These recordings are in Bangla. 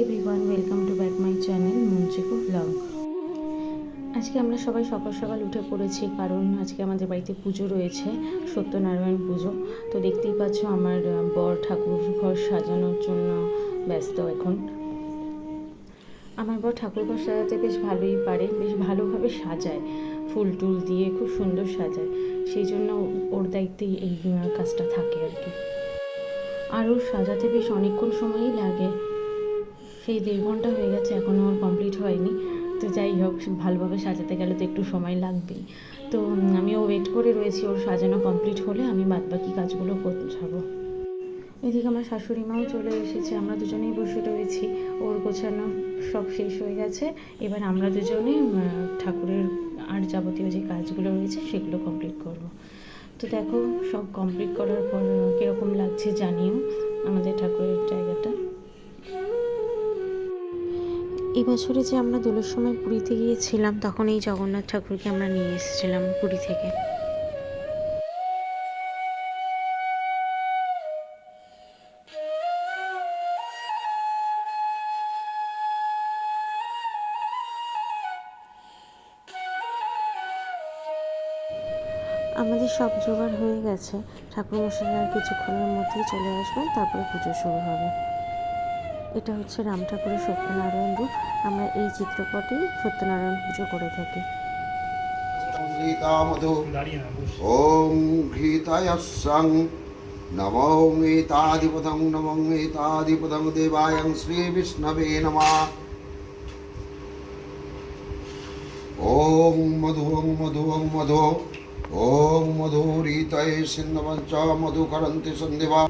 Everyone welcome to back my channel মুঞ্চিকো blog আজকে আমরা সবাই সকাল সকাল উঠে পড়েছি, কারণ আজকে আমাদের বাড়িতে পুজো রয়েছে, সত্যনারায়ণ পুজো। তো দেখতেই পাচ্ছ আমার বর ঠাকুর ঘর সাজানোর জন্য ব্যস্ত এখন। আমার বর ঠাকুর ঘর সাজাতে বেশ ভালোই পারে, বেশ ভালোভাবে সাজায়, ফুল টুল দিয়ে খুব সুন্দর সাজায়। সেই জন্য ওর দায়িত্বেই এই কাজটা থাকে আর কি। আরও সাজাতে বেশ অনেকক্ষণ সময়ই লাগে। সেই দেড় ঘণ্টা হয়ে গেছে এখনও ওর কমপ্লিট হয়নি। তো যাই হোক ভালোভাবে সাজাতে গেলে তো একটু সময় লাগবেই। তো আমিও ওয়েট করে রয়েছি ওর সাজানো কমপ্লিট হলে, আমি বাদবাকি কাজগুলো গোছাবো। এদিকে আমার শাশুড়ি মাও চলে এসেছে, আমরা দুজনেই বসে রয়েছি। ওর গোছানো সব শেষ হয়ে গেছে। এবার আমরা দুজনে ঠাকুরের আর যাবতীয় যে কাজগুলো রয়েছে, সেগুলো কমপ্লিট করব। তো দেখো, সব কমপ্লিট করার পর, কীরকম লাগছে জানিও। আমাদের ঠাকুরের এবছরে যে আমরা দোলের সময় পুরীতে গিয়েছিলাম, তখন এই জগন্নাথ ঠাকুরকে আমরা নিয়ে এসেছিলাম পুরী থেকে। আমাদের সব জোগাড় হয়ে গেছে। ঠাকুর মশাই আর কিছুক্ষণের মধ্যেই চলে আসবেন, তারপরে পুজো শুরু হবে। এটা হচ্ছে রাম ঠাকুরের সত্যনারায়ণ রূপ। আমরা এই চিত্রপটেই সত্যনারায়ণ পুজো করে থাকি। ওম ঘৃতায়সং নমঃ এতাধিপতং নমঃ এতাধিপতং দেবায়ং শ্রী বিষ্ণবে নমঃ। ওম মধুং মধুং মধু ওম মধু ওম চ মধু করন্তি সন্ধিবা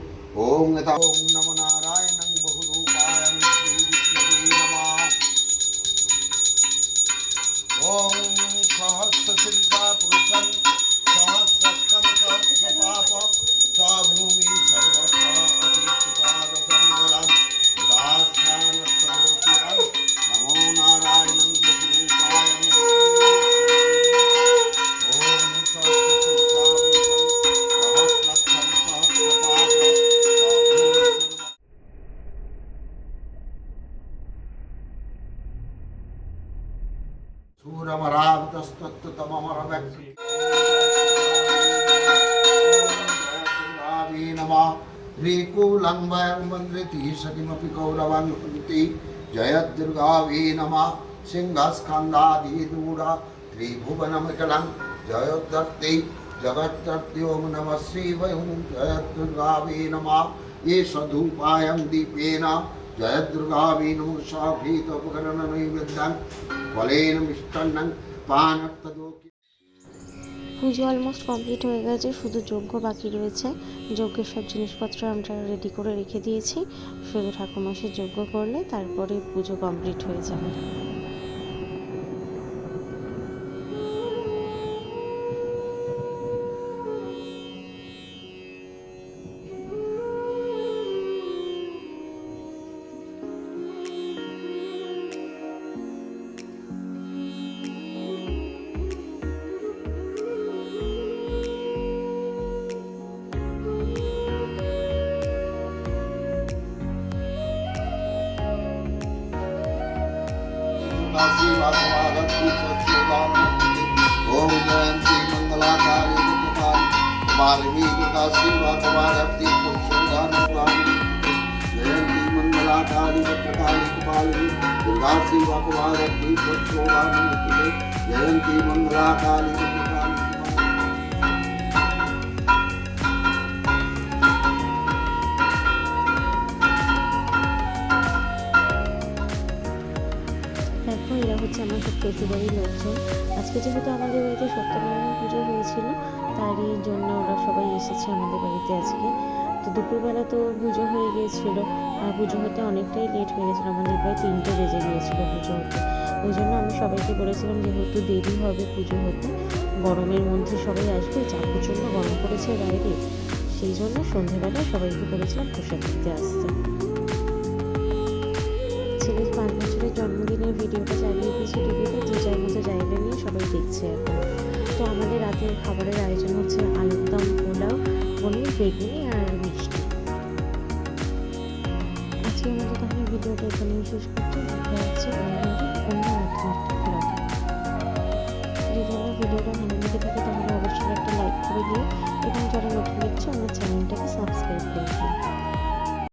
ওম এতা ওম নমনা सहस्रसिद्धापुरुषं सहस्रकं सहस्रपापं सा भूमि सर्वथा अतिसुतादसन्वलां दास्यान सर्वपियाँ नमो नारायणं रूपाय ॐ सहस्रसिद्धापुरुषं सहस्रकं सहस्रपापं सूरमरावतस्त శ్రీమంతం అమర భక్తి రీకూలంబంద్రితి సతిమపి గౌరవం కుంతి జయదుర్గావే నమ సింహస్కందాదిదూఢ త్రిభువనమికలం జయోద్ధర్తి జగత్తర్తి ఓం నమ శ్రీవయం జయదుర్గావే నమ ఏష ధూపాయం దీపేన జయదుర్గావే నమో సాభీతోపకరణ నైవేద్యం ఫలేన পুজো অলমোস্ট কমপ্লিট হয়ে গেছে, শুধু যজ্ঞ বাকি রয়েছে। যজ্ঞের সব জিনিসপত্র আমরা রেডি করে রেখে দিয়েছি। শুধু ঠাকুর মাসে যজ্ঞ করলে তারপরে পুজো কমপ্লিট হয়ে যাবে। शिवा समारभि सत्सुदाम ओम जयंती मंगलाकारि मुकुटारि वाल्मीकि कृता शिवा समारभि पुरुषोदाम जयंती मंगलाकारि वक्रकालि कपालिनी दुर्गा शिवा समारभि सत्सुदाम जयंती मंगलाकारि এরা হচ্ছে আমার সব শ্বশুরবাড়ির লোকজন। আজকে যেহেতু আমাদের বাড়িতে সত্যনারায়ণ পুজো হয়েছিল, তারই জন্য ওরা সবাই এসেছে আমাদের বাড়িতে আজকে। তো দুপুরবেলা তো পুজো হয়ে গিয়েছিল, আর পুজো হতে অনেকটাই লেট হয়ে গেছিল আমাদের প্রায় তিনটে বেজে গিয়েছিল পুজো হতে। ওই জন্য আমি সবাইকে বলেছিলাম যেহেতু দেরি হবে পুজো হতে, গরমের মধ্যে সবাই আসবে যা প্রচণ্ড গরম পড়েছে বাইরে, সেই জন্য সন্ধেবেলা সবাইকে বলেছিলাম প্রসাদ দিতে আসতে। জন্মদিনের ভিডিওটা চালিয়ে দিয়েছি টিভিতে যে যার মতো জায়গা নিয়ে সবাই দেখছে এখন। তো আমাদের রাতের খাবারের আয়োজন হচ্ছে আলুর দম পোলাও, পনির, বেগুনি আর মিষ্টি। আজকের মতো তাহলে ভিডিওটা এখানেই শেষ করতে দেখা যাচ্ছে অন্য ব্লগে